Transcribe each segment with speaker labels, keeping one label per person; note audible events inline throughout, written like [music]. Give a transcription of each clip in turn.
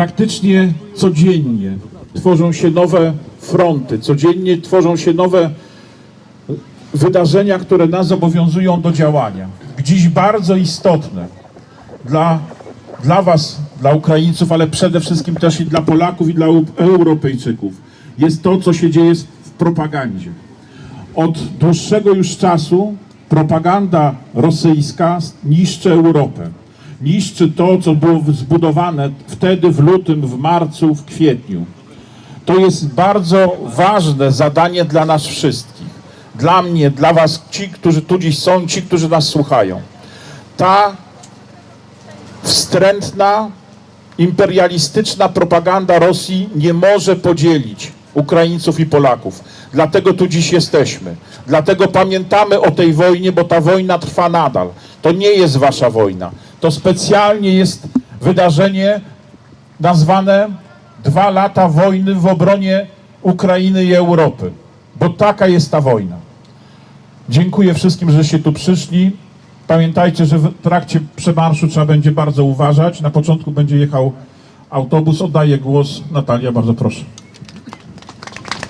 Speaker 1: praktycznie codziennie tworzą się nowe fronty, codziennie tworzą się nowe wydarzenia, które nas zobowiązują do działania. Dziś bardzo istotne dla, dla Was, dla Ukraińców, ale przede wszystkim też i dla Polaków i dla Eu- Europejczyków jest to, co się dzieje w propagandzie. Od dłuższego już czasu propaganda rosyjska niszczy Europę. Niszczy to, co było zbudowane wtedy w lutym, w marcu, w kwietniu. To jest bardzo ważne zadanie dla nas wszystkich. Dla mnie, dla Was, ci, którzy tu dziś są, ci, którzy nas słuchają. Ta wstrętna, imperialistyczna propaganda Rosji nie może podzielić Ukraińców i Polaków. Dlatego tu dziś jesteśmy. Dlatego pamiętamy o tej wojnie, bo ta wojna trwa nadal. To nie jest wasza wojna. To specjalnie jest wydarzenie nazwane Dwa lata wojny w obronie Ukrainy i Europy, bo taka jest ta wojna. Dziękuję wszystkim, że się tu przyszli. Pamiętajcie, że w trakcie przemarszu trzeba będzie bardzo uważać. Na początku będzie jechał autobus. Oddaję głos. Natalia, bardzo proszę.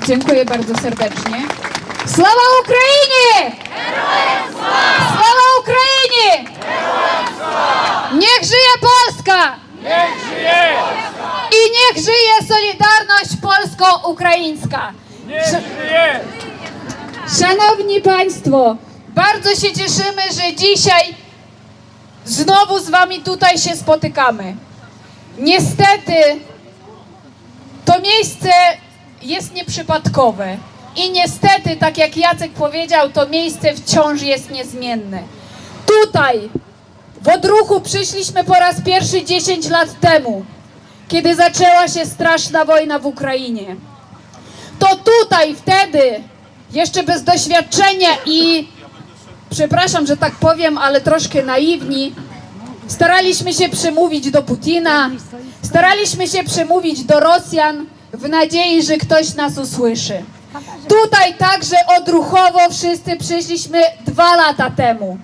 Speaker 2: Dziękuję bardzo serdecznie. Sława Ukrainie! Sława Ukrainie! Niech żyje Polska! Niech żyje! I niech żyje Solidarność Polsko-Ukraińska! Niech żyje! Szanowni Państwo, bardzo się cieszymy, że dzisiaj znowu z Wami tutaj się spotykamy. Niestety to miejsce jest nieprzypadkowe. I niestety, tak jak Jacek powiedział, to miejsce wciąż jest niezmienne. Tutaj, w odruchu, przyszliśmy po raz pierwszy 10 lat temu, kiedy zaczęła się straszna wojna w Ukrainie. To tutaj, wtedy, jeszcze bez doświadczenia i, przepraszam, że tak powiem, ale troszkę naiwni, Staraliśmy się przemówić do Putina, staraliśmy się przemówić do Rosjan w nadziei, że ktoś nas usłyszy. Tutaj także odruchowo wszyscy przyszliśmy dwa lata temu,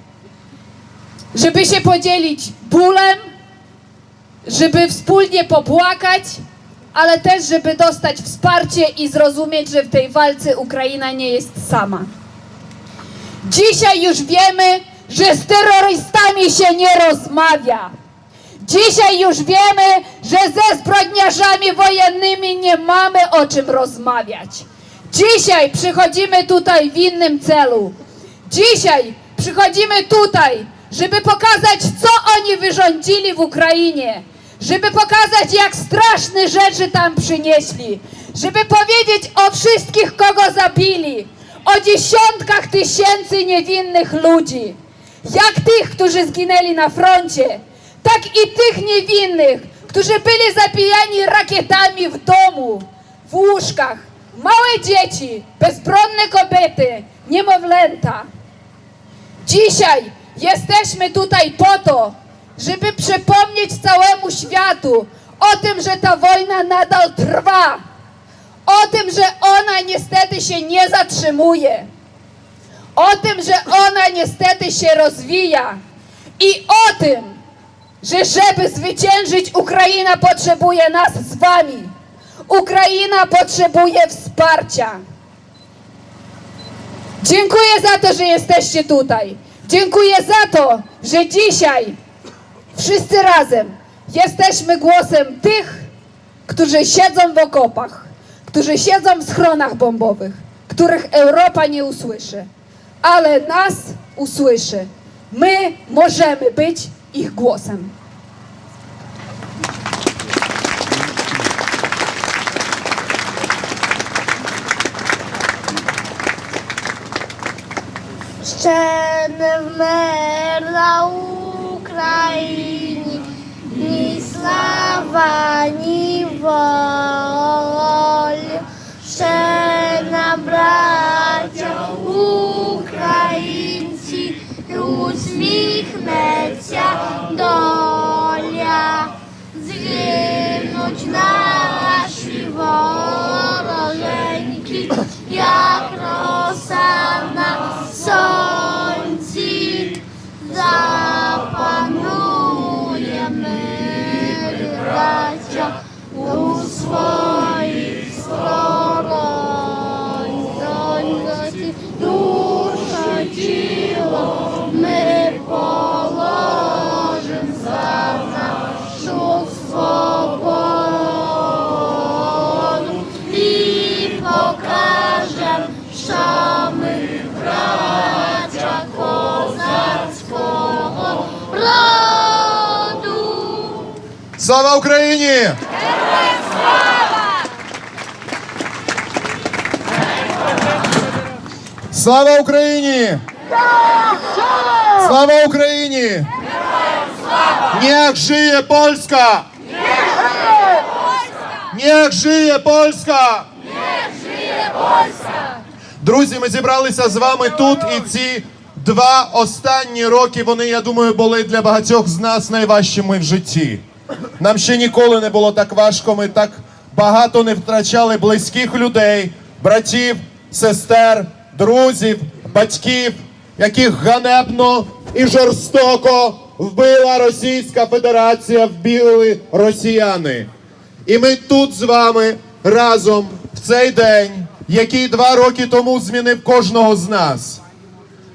Speaker 2: żeby się podzielić bólem, żeby wspólnie popłakać, ale też, żeby dostać wsparcie i zrozumieć, że w tej walce Ukraina nie jest sama. Dzisiaj już wiemy, że z terrorystami się nie rozmawia. Dzisiaj już wiemy, że ze zbrodniarzami wojennymi nie mamy o czym rozmawiać. Dzisiaj przychodzimy tutaj w innym celu. Dzisiaj przychodzimy tutaj, żeby pokazać, co oni wyrządzili w Ukrainie. Żeby pokazać, jak straszne rzeczy tam przynieśli. Żeby powiedzieć o wszystkich, kogo zabili. O dziesiątkach tysięcy niewinnych ludzi. Jak tych, którzy zginęli na froncie, tak i tych niewinnych, którzy byli zabijani rakietami w domu, w łóżkach. Małe dzieci, bezbronne kobiety, niemowlęta. Dzisiaj jesteśmy tutaj po to, żeby przypomnieć całemu światu o tym, że ta wojna nadal trwa. O tym, że ona niestety się nie zatrzymuje. O tym, że ona niestety się rozwija. I o tym, że żeby zwyciężyć, Ukraina potrzebuje nas z wami. Ukraina potrzebuje wsparcia. Dziękuję za to, że jesteście tutaj. Dziękuję za to, że dzisiaj wszyscy razem jesteśmy głosem tych, którzy siedzą w okopach, którzy siedzą w schronach bombowych, których Europa nie usłyszy, ale nas usłyszy. My możemy być ich głosem.
Speaker 3: Ще не вмерла Україні, ні слава, ні воля. Ще на браття українці усміхнеться доля. Згинуть наші вороженьки, як
Speaker 4: Слава Україні! Слава Україні! Слава Україні! Niech żyje Polska! Niech żyje Polska! Друзі, ми зібралися з вами тут, і ці два останні роки вони, я думаю, були для багатьох з нас найважчими в житті. Нам ще ніколи не було так важко. Ми так багато не втрачали близьких людей, братів, сестер, друзів, батьків, яких ганебно і жорстоко вбила Російська Федерація, вбили росіяни. І ми тут з вами разом в цей день, який два роки тому змінив кожного з нас.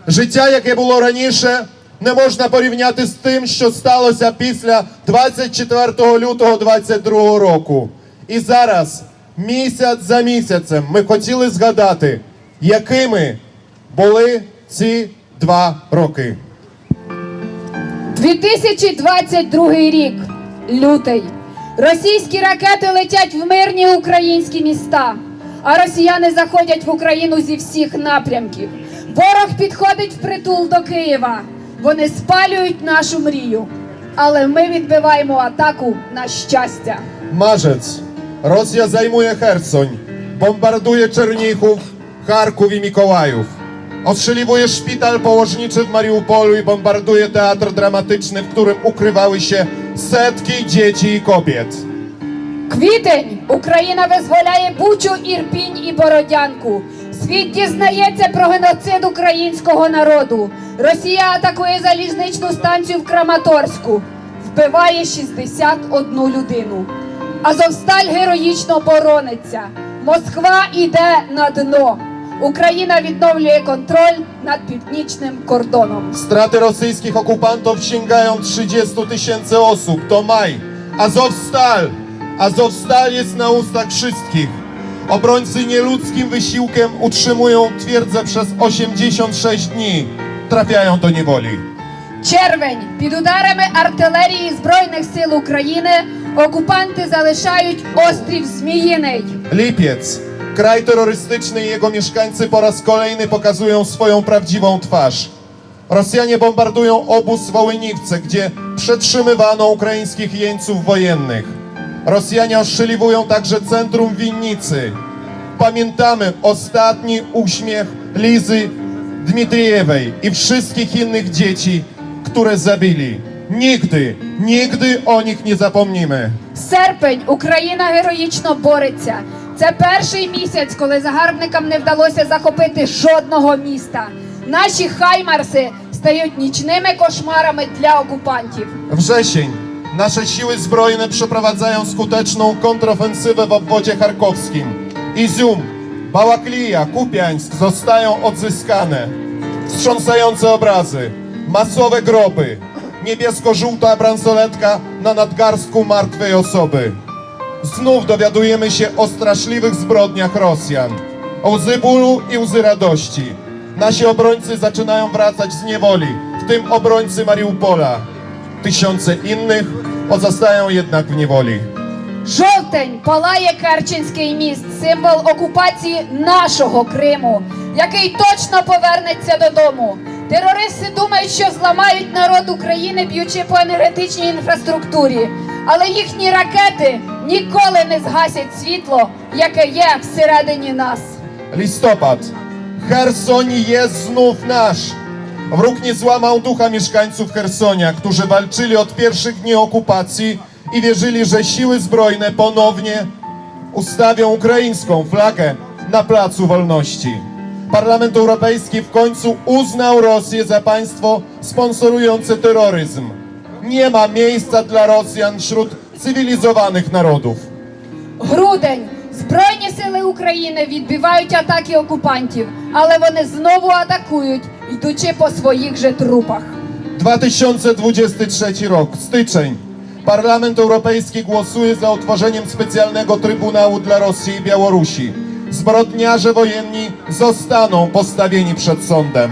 Speaker 4: Життя, яке було раніше, не можна порівняти з тим, що сталося після 24 лютого 22 року. І зараз, місяць за місяцем, ми хотіли згадати, якими були ці два роки.
Speaker 2: 2022 рік, лютий. Російські ракети летять в мирні українські міста, а росіяни заходять в Україну зі всіх напрямків. Ворог підходить впритул до Києва. Вони спалюють нашу мрію. Але ми відбиваємо атаку на щастя.
Speaker 4: Marzec. Rosja zajmuje Hersoń, bombarduje Czernichów, Charków i Mikołajów. Ostrzeliwuje szpital położniczy w Mariupolu i bombarduje teatr dramatyczny, w którym ukrywały się setki dzieci i kobiet.
Speaker 2: Квітень Україна визволяє Бучу, Ірпінь і Бородянку. Світ дізнається про геноцид українського народу. Росія атакує залізничну станцію в Краматорську, вбиває 61 людину. Азовсталь героїчно борониться. Москва йде на дно. Україна відновлює контроль над північним кордоном.
Speaker 4: Straty rosyjskich okupantów sięgają 30 tysięcy osób. To maj. Azowstal! Azowstal jest na ustach wszystkich. Obrońcy nieludzkim wysiłkiem utrzymują twierdzę przez 86 dni. Trafiają do niewoli.
Speaker 2: Червень під ударами артилерії Збройних сил України окупанти залишають острів Зміїний.
Speaker 4: Lipiec. Kraj terrorystyczny i jego mieszkańcy po raz kolejny pokazują swoją prawdziwą twarz. Rosjanie bombardują obóz w Wołyniwce, gdzie przetrzymywano ukraińskich jeńców wojennych. Rosjanie ostrzeliwują także centrum winnicy. Pamiętamy ostatni uśmiech Lizy Dmitriewej i wszystkich innych dzieci, które zabili. Nigdy, nigdy o nich nie zapomnimy.
Speaker 2: Серпень Україна героїчно бореться. Це перший місяць, коли загарбникам не вдалося захопити жодного міста. Наші хаймарси стають нічними кошмарами для окупантів.
Speaker 4: Wrzesień. Nasze siły zbrojne przeprowadzają skuteczną kontrofensywę w obwodzie charkowskim. Izium, Bałaklija, Kupiańsk zostają odzyskane. Wstrząsające obrazy, masowe groby, niebiesko-żółta bransoletka na nadgarstku martwej osoby. Znów dowiadujemy się o straszliwych zbrodniach Rosjan. O łzy bólu i łzy radości. Nasi obrońcy zaczynają wracać z niewoli, w tym obrońcy Mariupola. Tysiące innych pozostają jednak w niewoli.
Speaker 2: Жовтень палає Керченський міст, символ окупації нашого Криму, який точно повернеться додому. Терористи думають, що зламають народ України, б'ючи по енергетичній інфраструктурі. Але їхні ракети ніколи не згасять світло, яке є всередині нас.
Speaker 4: Listopad. Hersoń jest znów nasz. Wróg nie złamał ducha mieszkańców Hersonia, którzy walczyli od pierwszych dni okupacji i wierzyli, że siły zbrojne ponownie ustawią ukraińską flagę na Placu Wolności. Parlament Europejski w końcu uznał Rosję za państwo sponsorujące terroryzm. Nie ma miejsca dla Rosjan wśród cywilizowanych narodów.
Speaker 2: Грудень. Збройні сили України відбивають атаки окупантів, але вони знову атакують, йдучи по своїх же трупах.
Speaker 4: 2023 rok, styczeń. Parlament Europejski głosuje za utworzeniem specjalnego Trybunału dla Rosji i Białorusi. Zbrodniarze wojenni zostaną postawieni przed sądem.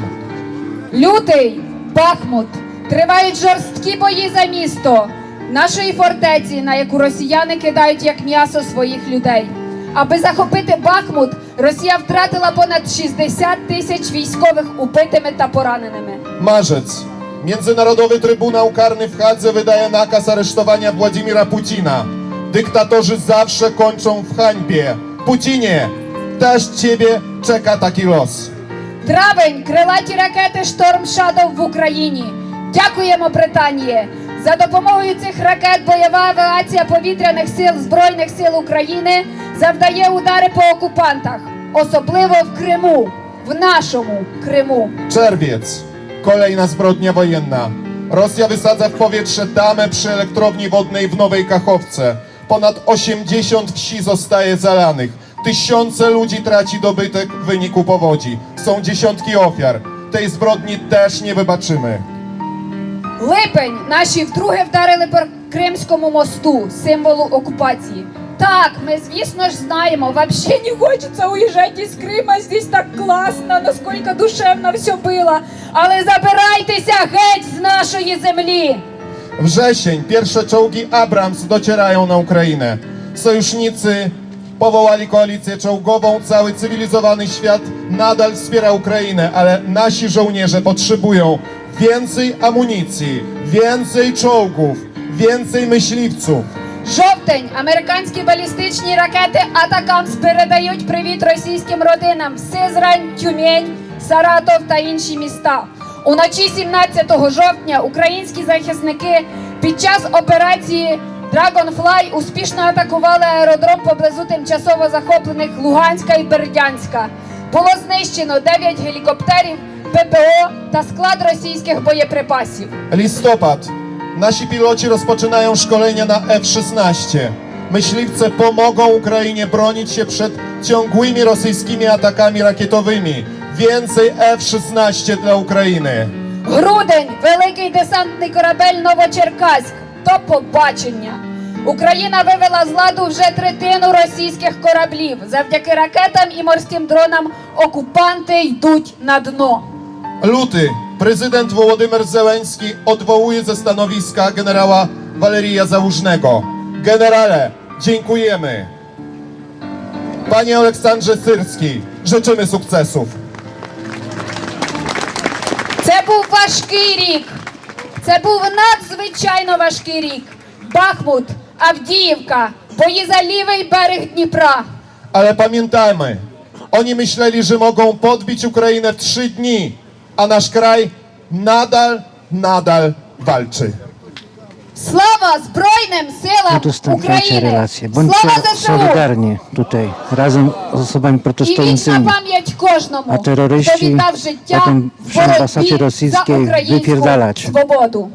Speaker 2: Лютий, Бахмут. Тривають жорсткі бої за місто. нашої фортеці, на яку росіяни кидають як м'ясо своїх людей. Аби захопити Бахмут, Росія втратила понад 60 тисяч військових убитими та пораненими.
Speaker 4: Marzec. Międzynarodowy Trybunał Karny w Hadze wydaje nakaz aresztowania Władimira Putina. Dyktatorzy zawsze kończą w hańbie. Putinie, też ciebie czeka taki los.
Speaker 2: Травень, крилаті ракети Шторм Шадов в Україні. Дякуємо, Британії. За допомогою цих ракет бойова авіація повітряних сил Збройних сил України завдає удари по окупантах, особливо в Криму, в нашому Криму.
Speaker 4: Czerwiec. Kolejna zbrodnia wojenna. Rosja wysadza w powietrze damę przy elektrowni wodnej w Nowej Kachowce. Ponad 80 wsi zostaje zalanych. Tysiące ludzi traci dobytek w wyniku powodzi. Są dziesiątki ofiar. Tej zbrodni też nie wybaczymy.
Speaker 2: Липень наші вдруге вдарили по Кримському мосту, символу окупації. Так, ми, звісно ж, знаємо, вообще не хочеться уїжджати з Крима, здесь так класно, наскільки душевно все було. Але забирайтеся геть з нашої землі.
Speaker 4: Wrzesień. Pierwsze czołgi Abrams docierają na Ukrainę. Sojusznicy powołali koalicję czołgową. Cały cywilizowany świat nadal wspiera Ukrainę, ale nasi żołnierze potrzebują więcej amunicji, więcej czołgów, więcej myśliwców.
Speaker 2: Жовтень. Американські балістичні ракети Атакамс передають привіт російським родинам Сизрань, Тюмень, Саратов та інші міста. Уночі 17 жовтня українські захисники під час операції Dragonfly успішно атакували аеродром поблизу тимчасово захоплених Луганська і Бердянська. Було знищено 9 гелікоптерів, ППО та склад російських боєприпасів.
Speaker 4: Listopad. Nasi piloci rozpoczynają szkolenia na F-16. Myśliwce pomogą Ukrainie bronić się przed ciągłymi rosyjskimi atakami rakietowymi. Więcej F-16 dla Ukrainy.
Speaker 2: Грудень, великий десантний корабель Новочеркаськ. До побачення. Україна вивела з ладу вже третину російських кораблів. Завдяки ракетам і морським дронам окупанти йдуть на дно.
Speaker 4: Luty. Prezydent Wołodymyr Zełenski odwołuje ze stanowiska generała Waleria Załużnego. Generale, dziękujemy. Panie Aleksandrze Syrski, życzymy sukcesów.
Speaker 2: Це був важкий рік. Це був надзвичайно важкий рік. Бахмут, Авдіївка, бої за лівий берег Дніпра.
Speaker 4: Ale pamiętajmy, oni myśleli, że mogą podbić Ukrainę w trzy dni, a nasz kraj nadal, nadal walczy.
Speaker 2: Слава Збройним силам
Speaker 5: Udostępniacie
Speaker 2: України!
Speaker 5: relacje. Bądźcie
Speaker 2: Слава ЗСУ!
Speaker 5: solidarni tutaj, razem z osobami
Speaker 2: І вічна
Speaker 5: protestującymi.
Speaker 2: пам'ять кожному,
Speaker 5: А терористів
Speaker 2: хто віддав життя
Speaker 5: потім
Speaker 2: в
Speaker 5: в амбасаді
Speaker 2: боротьбі
Speaker 5: російській
Speaker 2: за українську
Speaker 5: випердалять.
Speaker 2: свободу.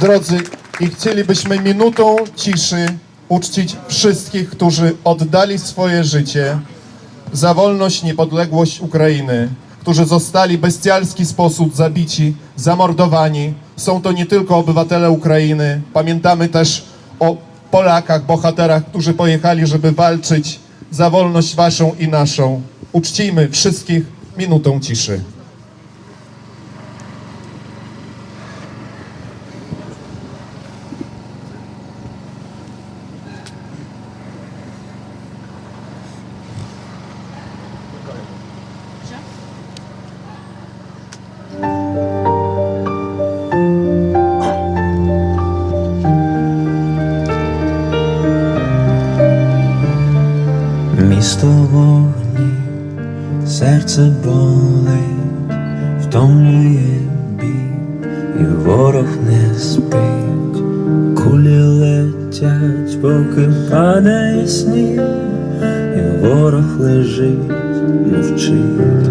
Speaker 4: Drodzy, i chcielibyśmy minutą ciszy uczcić wszystkich, którzy oddali swoje życie za wolność, niepodległość Ukrainy, którzy zostali w bestialski sposób zabici, zamordowani. Są to nie tylko obywatele Ukrainy. Pamiętamy też o Polakach, bohaterach, którzy pojechali, żeby walczyć za wolność waszą i naszą. Uczcijmy wszystkich minutą ciszy.
Speaker 6: Місто вогні, серце болить, втомлює бій, і ворог не спить, кулі летять, поки падає сніг, і ворог лежить, мовчить.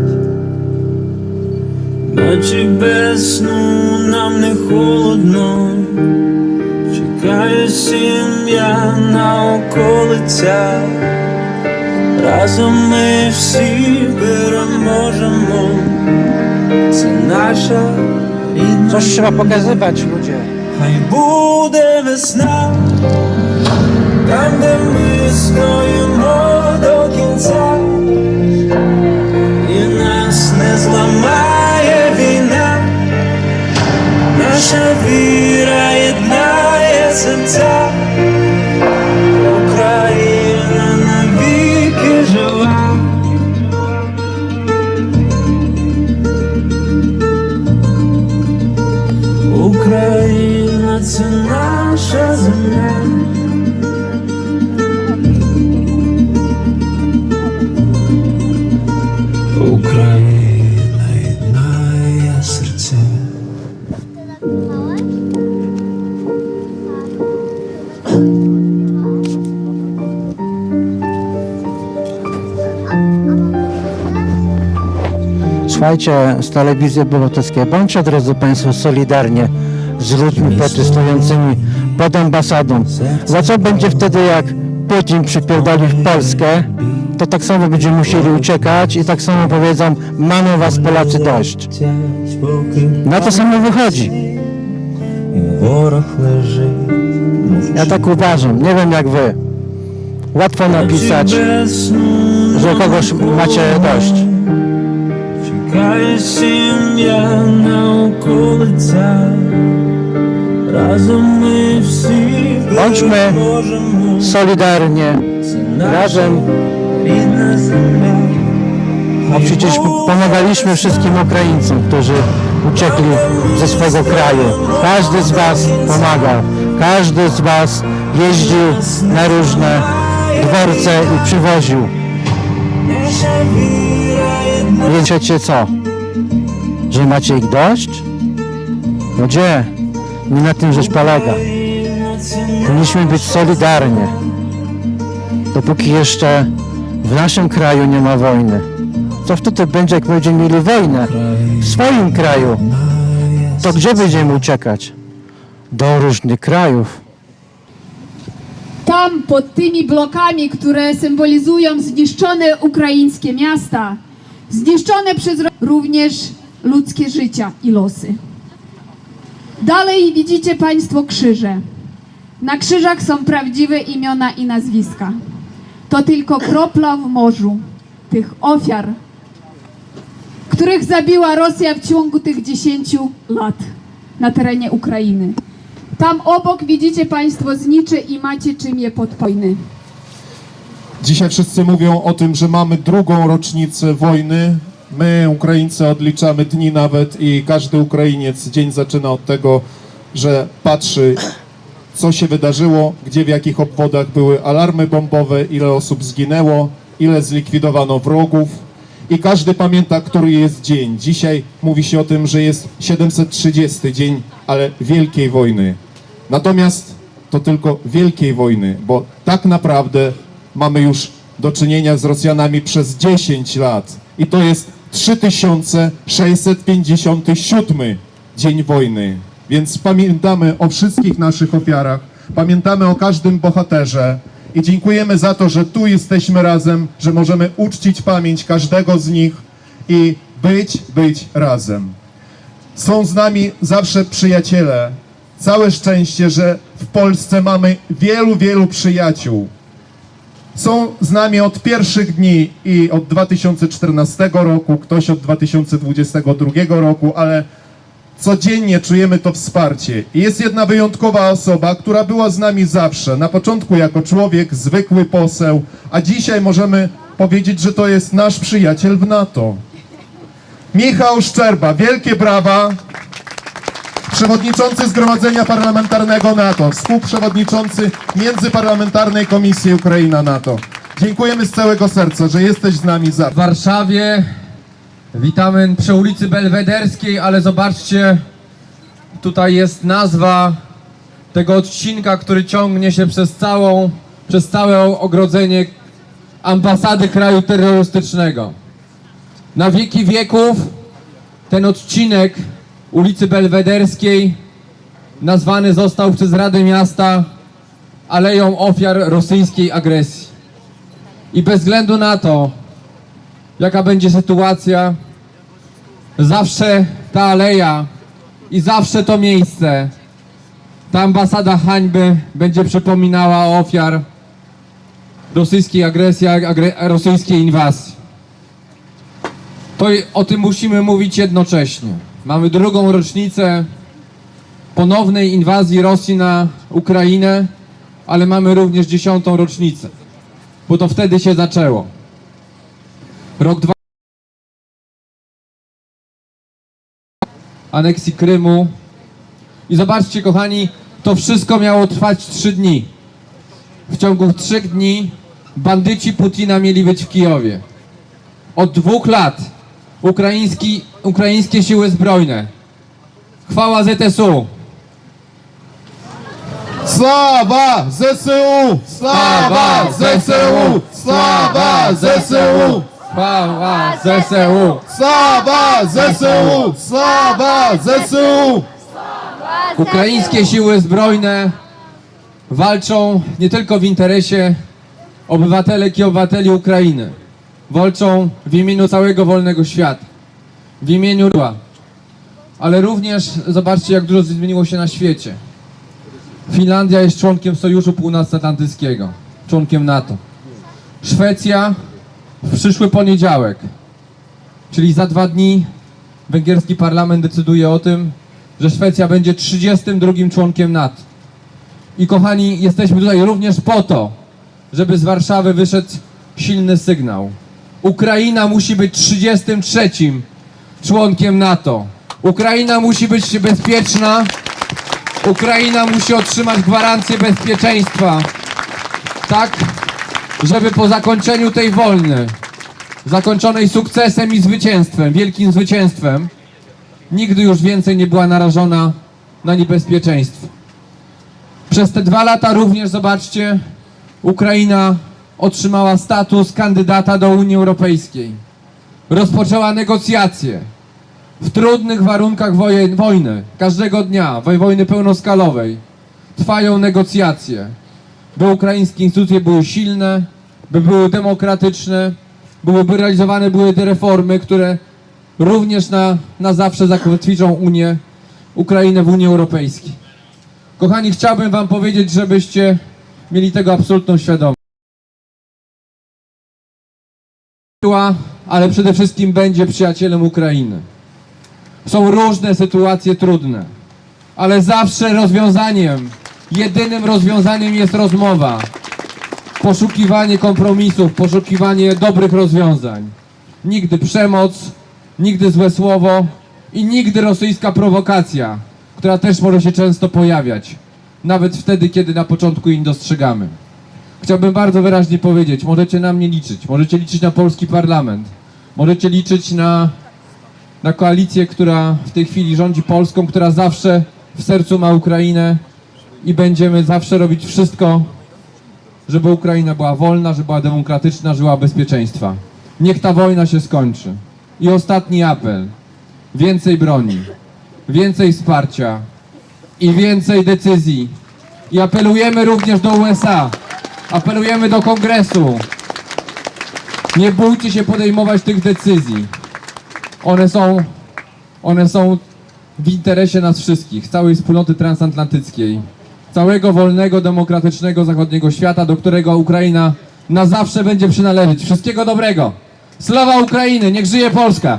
Speaker 6: Ночі без сну нам не холодно, чекає сім'я на околицях. Разом ми всі переможемо. Це наша рідна.
Speaker 5: Coś trzeba pokazywać, ludzie.
Speaker 6: Хай буде весна, там, де ми стоїмо до кінця,
Speaker 5: Słuchajcie z telewizji obywatelskiej, bądźcie drodzy Państwo solidarnie z ludźmi protestującymi pod ambasadą. Za co będzie wtedy, jak Putin przypierdali w Polskę, to tak samo będziemy musieli uciekać i tak samo powiedzą, mamy was Polacy dość. Na to samo wychodzi. Ja tak uważam, nie wiem jak wy. Łatwo napisać, że kogoś macie dość.
Speaker 6: Чекає сім'я на околицях, разом ми всі
Speaker 5: Bądźmy
Speaker 6: можемо,
Speaker 5: solidarnie, razem,
Speaker 6: рідна земля.
Speaker 5: bo przecież pomagaliśmy wszystkim Ukraińcom, którzy uciekli ze swojego kraju. Każdy z was pomagał, każdy z was jeździł na różne dworce i przywoził.
Speaker 6: Наша віра єдна
Speaker 5: Więc Wiecie co? Że macie ich dość? No gdzie? Nie na tym rzecz polega. Powinniśmy być solidarni. Dopóki jeszcze w naszym kraju nie ma wojny. Co wtedy będzie, jak będziemy mieli wojnę w swoim kraju? To gdzie będziemy uciekać? Do różnych krajów.
Speaker 2: Tam, pod tymi blokami, które symbolizują zniszczone ukraińskie miasta, zniszczone przez również ludzkie życia i losy. Dalej widzicie Państwo krzyże. Na krzyżach są prawdziwe imiona i nazwiska. To tylko kropla w morzu tych ofiar, których zabiła Rosja w ciągu tych 10 lat na terenie Ukrainy. Tam obok widzicie Państwo znicze i macie czym je podpojny.
Speaker 4: Dzisiaj wszyscy mówią o tym, że mamy drugą rocznicę wojny. My, Ukraińcy, odliczamy dni nawet i każdy Ukrainiec dzień zaczyna od tego, że patrzy, co się wydarzyło, gdzie w jakich obwodach były alarmy bombowe, ile osób zginęło, ile zlikwidowano wrogów. I każdy pamięta, który jest dzień. Dzisiaj mówi się o tym, że jest 730 dzień, ale Wielkiej Wojny. Natomiast to tylko Wielkiej Wojny, bo tak naprawdę mamy już do czynienia z Rosjanami przez 10 lat. I to jest 3657 dzień wojny. Więc pamiętamy o wszystkich naszych ofiarach, pamiętamy o każdym bohaterze i dziękujemy za to, że tu jesteśmy razem, że możemy uczcić pamięć każdego z nich i być, być razem. Są z nami zawsze przyjaciele. Całe szczęście, że w Polsce mamy wielu, wielu przyjaciół. Są z nami od pierwszych dni i od 2014 roku, ktoś od 2022 roku, ale codziennie czujemy to wsparcie. I jest jedna wyjątkowa osoba, która była z nami zawsze. Na początku jako człowiek, zwykły poseł, a dzisiaj możemy powiedzieć, że to jest nasz przyjaciel w NATO. Michał Szczerba, wielkie brawa. Przewodniczący Zgromadzenia Parlamentarnego NATO, współprzewodniczący Międzyparlamentarnej Komisji Ukraina-NATO. Dziękujemy z całego serca, że jesteś z nami za.
Speaker 7: w Warszawie. Witamy przy ulicy Belwederskiej, ale zobaczcie, tutaj jest nazwa tego odcinka, który ciągnie się przez całą, przez całe ogrodzenie ambasady kraju terrorystycznego. Na wieki wieków ten odcinek ulicy Belwederskiej nazwany został przez Radę Miasta Aleją Ofiar Rosyjskiej Agresji. I bez względu na to, jaka będzie sytuacja, zawsze ta aleja i zawsze to miejsce, ta ambasada hańby będzie przypominała o ofiar rosyjskiej agresji, agre, rosyjskiej inwazji. To o tym musimy mówić jednocześnie. Mamy drugą rocznicę ponownej inwazji Rosji na Ukrainę, ale mamy również dziesiątą rocznicę, bo to wtedy się zaczęło. Rok dwa... aneksji Krymu. I zobaczcie, kochani, to wszystko miało trwać trzy dni. W ciągu trzech dni bandyci Putina mieli być w Kijowie. Od dwóch lat ukraiński, ukraińskie siły zbrojne. Chwała ZSU.
Speaker 4: Sława ZSU! Sława ZSU! Sława ZSU!
Speaker 7: Chwała ZSU!
Speaker 4: Sława ZSU! Sława ZSU!
Speaker 7: Ukraińskie siły zbrojne walczą nie tylko w interesie obywatelek i obywateli Ukrainy. Walczą w imieniu całego wolnego świata. W imieniu Rua. Ale również zobaczcie, jak dużo zmieniło się na świecie. Finlandia jest członkiem Sojuszu Północnoatlantyckiego, członkiem NATO. Szwecja w przyszły poniedziałek, czyli za dwa dni, węgierski parlament decyduje o tym, że Szwecja będzie 32 członkiem NATO. I kochani, jesteśmy tutaj również po to, żeby z Warszawy wyszedł silny sygnał. Ukraina musi być 33 członkiem NATO. Ukraina musi być bezpieczna. Ukraina musi otrzymać gwarancję bezpieczeństwa. Tak, żeby po zakończeniu tej wojny, zakończonej sukcesem i zwycięstwem, wielkim zwycięstwem, nigdy już więcej nie była narażona na niebezpieczeństwo. Przez te dwa lata również, zobaczcie, Ukraina otrzymała status kandydata do Unii Europejskiej. Rozpoczęła negocjacje w trudnych warunkach wojny, każdego dnia, woj- wojny pełnoskalowej. Trwają negocjacje, by ukraińskie instytucje były silne, by były demokratyczne, byłyby realizowane były te reformy, które również na, na zawsze zakotwiczą Unię, Ukrainę w Unii Europejskiej. Kochani, chciałbym wam powiedzieć, żebyście mieli tego absolutną świadomość. Była, Ale przede wszystkim będzie przyjacielem Ukrainy. Są różne sytuacje trudne, ale zawsze rozwiązaniem, jedynym rozwiązaniem jest rozmowa. Poszukiwanie kompromisów, poszukiwanie dobrych rozwiązań. Nigdy przemoc, nigdy złe słowo i nigdy rosyjska prowokacja, która też może się często pojawiać, nawet wtedy, kiedy na początku jej dostrzegamy. Chciałbym bardzo wyraźnie powiedzieć, możecie na mnie liczyć, możecie liczyć na polski parlament, możecie liczyć na, na koalicję, która w tej chwili rządzi Polską, która zawsze w sercu ma Ukrainę i będziemy zawsze robić wszystko, żeby Ukraina była wolna, żeby była demokratyczna, żyła bezpieczeństwa. Niech ta wojna się skończy. I ostatni apel. Więcej broni, więcej wsparcia i więcej decyzji. I apelujemy również do USA. Apelujemy do kongresu. Nie bójcie się podejmować tych decyzji. One są, one są w interesie nas wszystkich, całej wspólnoty transatlantyckiej, całego wolnego, demokratycznego, zachodniego świata, do którego Ukraina na zawsze będzie przynależeć. Wszystkiego dobrego! Sława Ukrainy! Niech żyje Polska!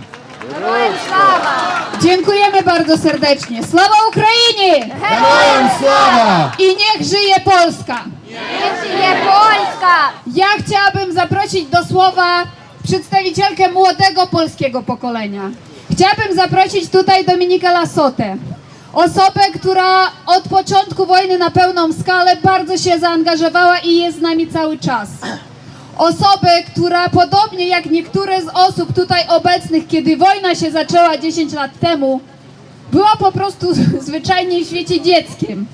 Speaker 2: Dziękujemy bardzo serdecznie. Sława Ukrainie!
Speaker 4: Herojem sława!
Speaker 2: I niech żyje Polska!
Speaker 3: Niech Polska!
Speaker 2: Ja chciałabym zaprosić do słowa przedstawicielkę młodego polskiego pokolenia. Chciałabym zaprosić tutaj Dominika Lasotę. Osobę, która od początku wojny na pełną skalę bardzo się zaangażowała i jest z nami cały czas. Osobę, która podobnie jak niektóre z osób tutaj obecnych, kiedy wojna się zaczęła 10 lat temu, była po prostu [laughs] zwyczajnie w świecie dzieckiem.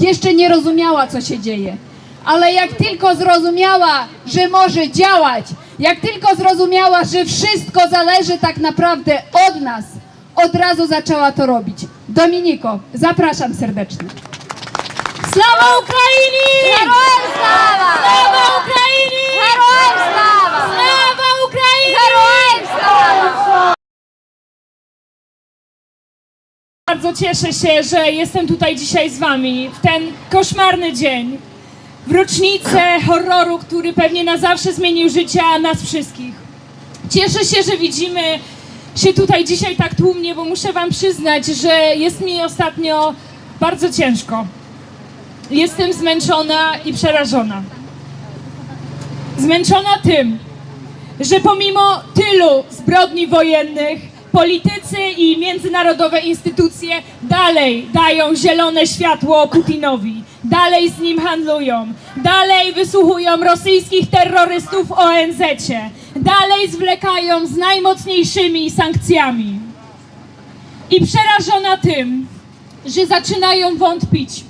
Speaker 2: Jeszcze nie rozumiała, co się dzieje Ale jak tylko zrozumiała, że może działać, jak tylko zrozumiała, że wszystko zależy tak naprawdę od nas, od razu zaczęła to robić. Dominiko, zapraszam serdecznie. Sława Ukrainie!
Speaker 3: Героям слава!
Speaker 2: Sława Ukrainie!
Speaker 3: Героям слава!
Speaker 2: Sława Ukrainie!
Speaker 3: Героям слава!
Speaker 8: Bardzo cieszę się, że jestem tutaj dzisiaj z Wami w ten koszmarny dzień, w rocznicę horroru, który pewnie na zawsze zmienił życia nas wszystkich. Cieszę się, że widzimy się tutaj dzisiaj tak tłumnie, bo muszę Wam przyznać, że jest mi ostatnio bardzo ciężko. Jestem zmęczona i przerażona. Zmęczona tym, że pomimo tylu zbrodni wojennych, politycy i międzynarodowe instytucje dalej dają zielone światło Putinowi, dalej z nim handlują, dalej wysłuchują rosyjskich terrorystów w ONZ-cie, dalej zwlekają z najmocniejszymi sankcjami. I przerażona tym, że zaczynają wątpić